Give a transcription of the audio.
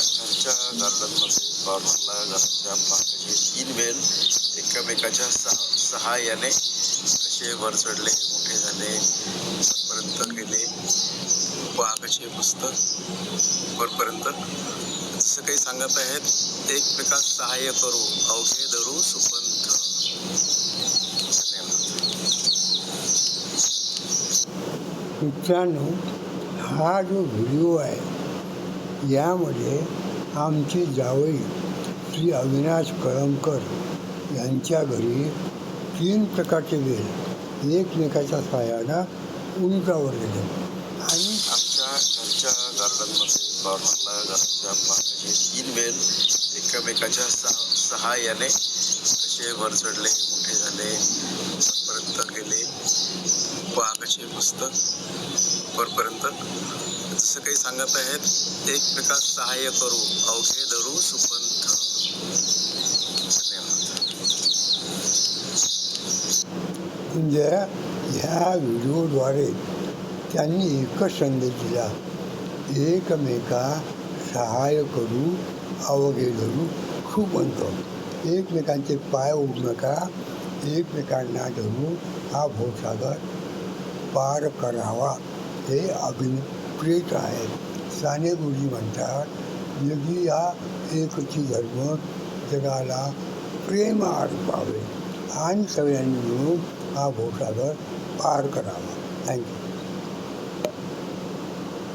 घरच्या गार्डनमध्ये कॉर्नरला घराच्या पाठीशी तीन वेल एकमेकाच्या सहा सहाय्याने कसे वर चढले मोठे झाले पर्यंत गेले. पहा कसे पुस्तक वरपर्यंत. जसं काही सांगत आहेत एकमेकास सहाय्य करू अवघे धरू सुपंथ मित्रांनो हा जो व्हिडिओ आहे यामध्ये आमची जावई श्री अविनाश कळमकर यांच्या घरी तीन प्रकारचे वेल एकमेकाच्या सहाय्यानं उंचावर गेले आणि आमच्या घरच्या गार्डनमध्ये कॉर्नरला घराच्या तीन वेल एकमेकाच्या सहा सहाय्याने कसे वर चढले मोठे झाले वरपर्यंत गेले पहा कसे पुस्तक वरपर्यंत जसं काही सांगत आहेत. एकमेकास सहाय्य करू. अवघे धरू सुपंथ म्हणजे ह्या व्हिडिओद्वारे त्यांनी एकच संदेश दिला. एकमेका सहाय्य करू अवघे धरू सुपंत एकमेकांचे पाय ओढू नका. एकमेकांना धरून हा भोसागर पार करावा. हे अभिप्रेत आहेत. साने गुरुजी म्हणतात यगी या एकची धर्म जगाला प्रेम अर्पावे आणि सगळ्यांनी मिळून हा भोसागर पार करावा. थँक्यू